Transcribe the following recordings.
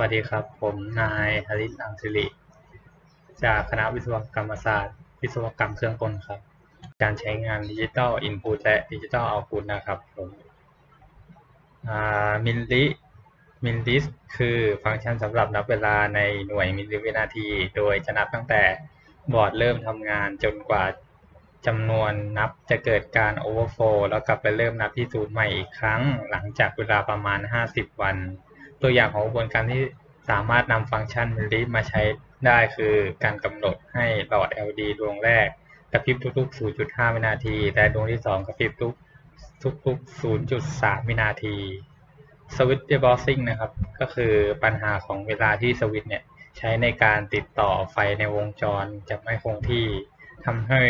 วัสดีครับ ผมนายฮาริตอังสิริ จากคณะวิศวกรรมศาสตร์ วิศวกรรมเครื่องกลครับ การใช้งานดิจิ t a ลอินพุตและดิจิ t a ลเอา t ุตนะครับผมมิลลิมิลลิสคือฟังก์ชันสำหรับนับเวลาในหน่วยมิลลิวินาที โดยจะนับตั้งแต่บอร์ดเริ่มทำงานจนกว่าจำนวนนับจะเกิดการโอเวอร์โฟลแล้วกลับไปเริ่มนับที่ศูนย์ใหม่อีกครั้ง หลังจากเวลาประมาณ 50 วัน ตัวอย่างของกระบวนการที่สามารถนำฟังก์ชันมิลลิมาใช้ได้คือการกำหนดให้หลอด LED ดวงแรกกระพริบทุกๆ 0.5 วินาทีและดวงที่ 2 กระพริบทุกทุกๆ 0.3 วินาทีสวิตช์เดบอสซิ่งนะครับก็คือปัญหาของเวลาที่สวิตช์เนี่ยใช้ในการติดต่อไฟในวงจรจะไม่คงที่ทำให้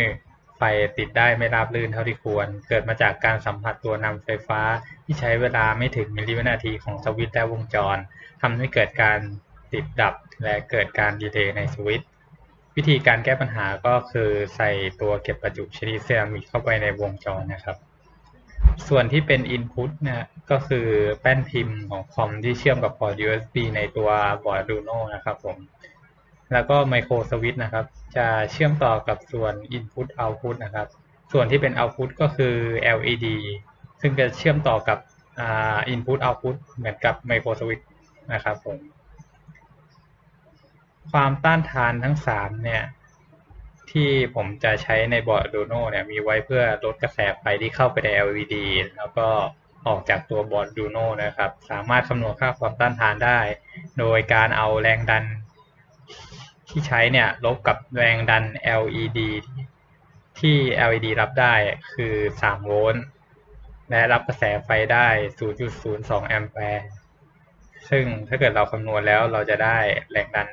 ไฟติดได้ไม่ราบรื่นเท่าที่ควร เกิดมาจากการสัมผัสตัวนำไฟฟ้าที่ใช้เวลาไม่ถึงมิลลิวินาทีของสวิตช์และวงจรทำให้เกิดการติดดับและเกิดการดีเลย์ในสวิตช์วิธีการแก้ปัญหาก็คือใส่ตัวเก็บประจุชนิดเซรามิกเข้าไปในวงจรนะครับ ส่วนที่เป็น Input นะก็คือแป้นพิมพ์ของคอมที่เชื่อมกับพอร์ต USB ในตัวบอร์ด Arduino นะครับผม แล้วก็ไมโครสวิตนะครับ จะเชื่อมต่อกับส่วน Input Output นะครับ ส่วนที่เป็น Output ก็คือ LED ซึ่งจะเชื่อมต่อกับอ่า Input Output เหมือนกับไมโครสวิตนะครับผมความต้านทานทั้งสามเนี่ย ที่ผมจะใช้ในบอร์ด Arduino เนี่ย มีไว้เพื่อลดกระแสไฟที่เข้าไปใน LED แล้วก็ออกจากตัวบอร์ด Arduino นะครับ สามารถคำนวณค่าความต้านทานได้ โดยการเอาแรงดัน ที่ใช้เนี่ยลบกับแรงดัน LED ที่ LED รับได้คือ 3 โวลต์ และรับกระแสไฟได้ 0.02 แอมแปร์ ซึ่งถ้าเกิดเราคำนวณแล้วเราจะได้แรงดัน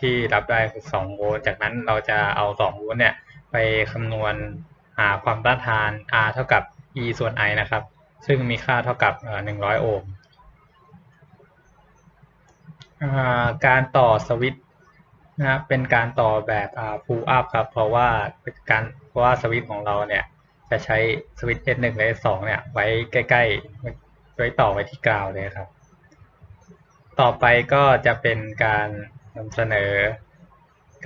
ที่รับได้คือ 2 โวลต์ จากนั้นเราจะเอา 2 โวลต์เนี่ยไปคำนวณหาความต้านทาน R เท่ากับ E ส่วน I นะครับ ซึ่งมีค่าเท่ากับ 100 โอห์มการต่อสวิตช์ นะครับเป็นการต่อแบบอ่า pull up ครับ เพราะว่าเป็นการเพราะว่าสวิตช์ของเราเนี่ยจะใช้สวิตช์ S1 และ S2 เนี่ยไว้ใกล้ๆไว้ต่อไว้ที่กราวเลยครับ ต่อไปก็จะเป็นการนำเสนอ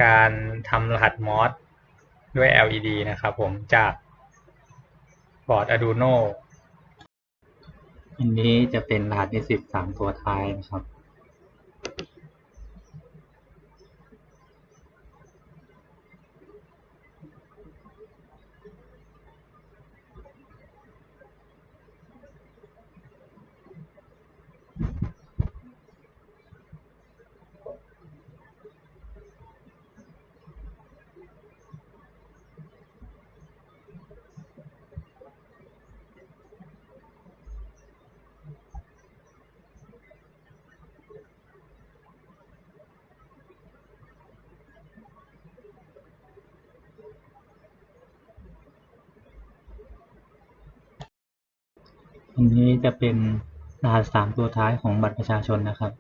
การทำรหัสมอสด้วย LED นะครับผมจากบอร์ด Arduino อันนี้จะเป็นรหัสนิสิตสามตัวท้ายนะครับ อันนี้จะเป็นรหัสสามตัวท้ายของบัตรประชาชนนะครับ